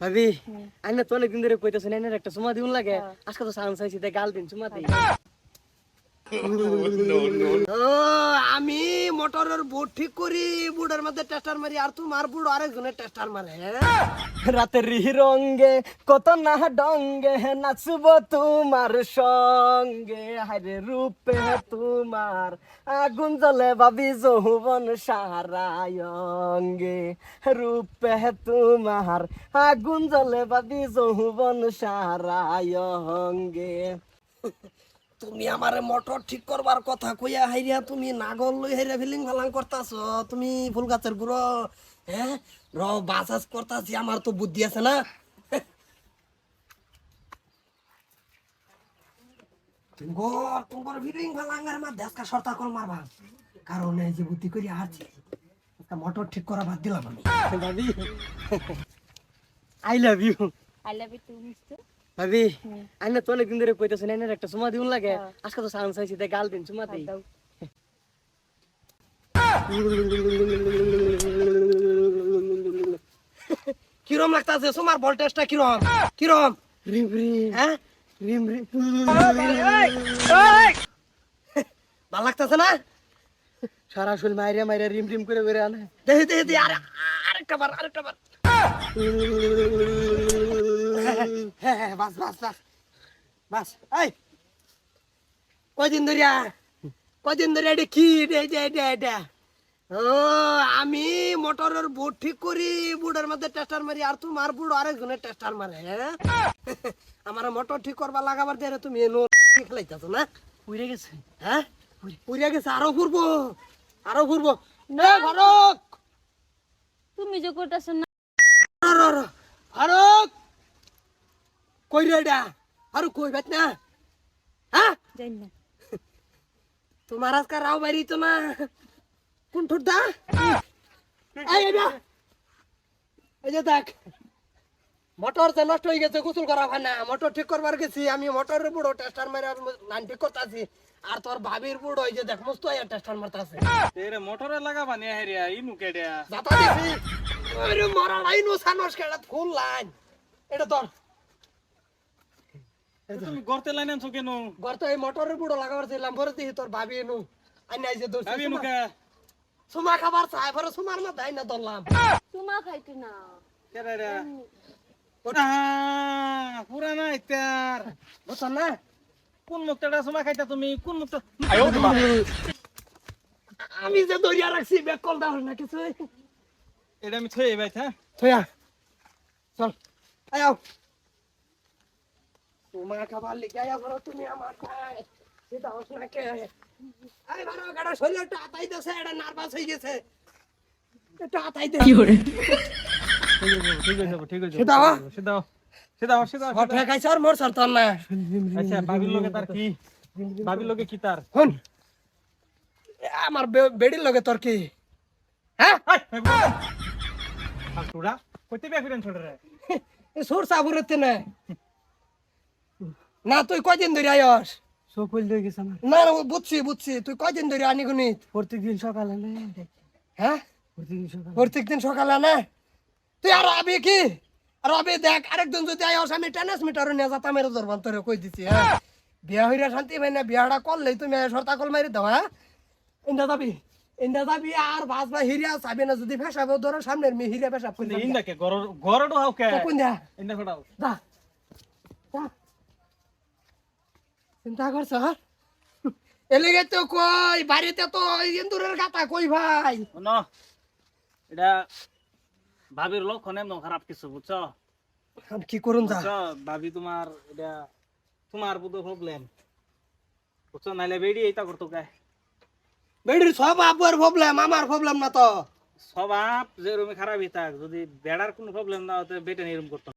ভাবি আমি তো অনেকদিন ধরে কইতেছি না এনার একটা চুমা দিউন লাগে। হ্যাঁ। আজকে তো সান চাইছি তাই গাল দিন চুমা দিই ও আমি মোটরের বুট ঠিক করি, বুটের মধ্যে টেস্টার মারি, আর তোমার বুট আরেকজনের টেস্টার মারে। রাতের রঙ্গে কত না ডঙ্গে, নাচব তোমার সঙ্গে। হারে রূপে তোমার আগুন জ্বলে ভাবি যৌবন সারায়ঙ্গে। রূপে তোমার আগুন জ্বলে ভাবি যৌবন সারায়ঙ্গে। তুমি আমার মোটর ঠিক করবার কথা কইয়া হাইরিয়া তুমি নাগল লই হাইরিয়া ফিলিং ফালাং করতাছ তুমি ফুল গাছের গুড়ো হ্যাঁ? র বাসাস করতাছি আমার তো বুদ্ধি আছে না? তোমার তোমার ফিলিং ফালাং আর আমার দেশকা সরতা কর মারবা। কারণ এই যে বুদ্ধি করি হারছি একটা মোটর ঠিক করা বাদ দিলাম আমি। I love you I love you too mister ভাবি আমি তো অনেকদিন ধরে কইতেছি না একটা দিউন লাগে। হ্যাঁ। আজকে তো সাউন্ড চাইছি তাই গাল দিন দিই। কিরম লাগতাছে ভোল্টেজটা কিরম? কিরম? রিম রিম। হ্যাঁ? রিম রিম। ভালো লাগতাছে না? সারা শরীর মাইরে মাইরে রিম রিম করে করে আনে। দেখি দেখি দেখি আরে আরেকটা বার আরেকটা বার। হ্যাঁ হ্যাঁ বাস বাস বাস বাস এই। কয়দিন ধরিয়া কয়দিন ধরে এটা কি এটা এটা এটা এটা ও আমি মোটরের বুট ঠিক করি বুটের মধ্যে টেস্টার মারি আর তোমার বুট আরেকজনের টেস্টার মারে হ্যাঁ? আমার মোটর ঠিক করবা লাগাবার দিয়ে তুমি খেলাইতেছো না? উড়ে গেছে। হ্যাঁ? উড়ে গেছে আরও ঘুরবো আরও ঘুরবো। না। ফারুক! তুমি যে করতেছ না। ফারুক! কই রে এটা? ফারুক কই বেত না? হ্যাঁ জানি না। তোমার আজকে রাও বাড়ি তো না? কোন ঠোঁটটা এই এটা এই। যে দেখ মোটর যে নষ্ট হয়ে গেছে গোসল করা হয় না মোটর ঠিক করবার গেছি আমি মোটরের বুড়ো টেস্টার মেরে লাইন ঠিক করতেছি আর তোর ভাবির বুড়ো যে দেখ মস্ত টেস্টার মারতাছে তেরে মোটরে লাগাবা নিয়ে হেরিয়া ইনু কেডিয়া যাতা দিছি আরে মারা লাইন ও সানস কেডা ফুল লাইন। এটা তোর তুমি গর্তে লাইন আনছো কেন? ঘর তো এই মোটরের বুড়ো লাগাবার ছিলাম পরে দিহি তোর ভাবি এনু আইনা যে দোষী ভাবি ইনু কে সুমা খাবার চাই পরে সুমার না দাই না ধরলাম। তোমা খাইতে না। কেডা রে আহা, পুরানা ইত্যার বুঝছেন না? কোন মুক্তাটা সময় খাইতা তুমি? কোন মুক্তা? আমি যে দরিয়া রাখছি ব্যাগ কল দাও না কিছু এটা আমি থই ভাই হ্যাঁ থয়া। চল। তোমার খাবার লিখে আয়া করো তুমি আমার খাই সেটা হোস না কে আরে বারো গাড়া শরীরটা আতাই দেছে এটা নার্ভাস হয়ে গেছে। এটা আতাই দে। কি করে? ঠিক যাব ঠিক হওয়া? সেটা হও, সেটা হও, সেটা হও, সেটা হও। হঠাৎ খাইছ আর মোর সরতন না আচ্ছা বাবির লগে তার কি? বাবির লগে কি তার? শুন। আমার বেডির লগে তোর কি? হ্যাঁ? কইতে বিয়া রে সুর সাবুরতে না না তুই কয়দিন ধরে আয়স সকল দিয়ে গেছে আমার। না না বুঝছি বুঝছি। তুই কয়দিন ধরে আনি গুনি? প্রত্যেকদিন সকালে না হ্যাঁ? প্রত্যেকদিন সকালে। প্রত্যেক দিন সকালে না তুই আর আবি কি? আর আবি দেখ আরেকদিন যদি আয়স আমি টেনিস মিটার নিয়ে যাতাম মেরে ধরবান তোরে কই দিছি হ্যাঁ? বিয়া হইরা শান্তি ভাই না বিয়াটা করলেই তুমি সরতা কল মারি দাও হ্যাঁ? ইন্দা যাবি ইন্দা যাবি আর ভাজ বা হিরিয়া চাবি না যদি ফেসাবে ধরো সামনের মি হিরিয়া ফেসাব করে যাবি। ইন্দা কে হাও কে কোন দিয়া ইন্দা ফটাও যা যা চিন্তা করছ এলিগে তো কই বাড়িতে তো ইন্দুরের গাতা কই ভাই। ন এটা ভাবির লক্ষণ এমন খারাপ কিছু বুঝছ কি করুন যা। ভাবি তোমার এটা তোমার বুধ প্রবলেম বুঝছ নাইলে বেড়ি এইটা করতো কে? বেডির সব আব্বুর প্রবলেম আমার প্রবলেম না তো। সব আপ যে যেরকম খারাপ থাক যদি বেড়ার কোনো প্রবলেম না হতে বেটে এরকম করতো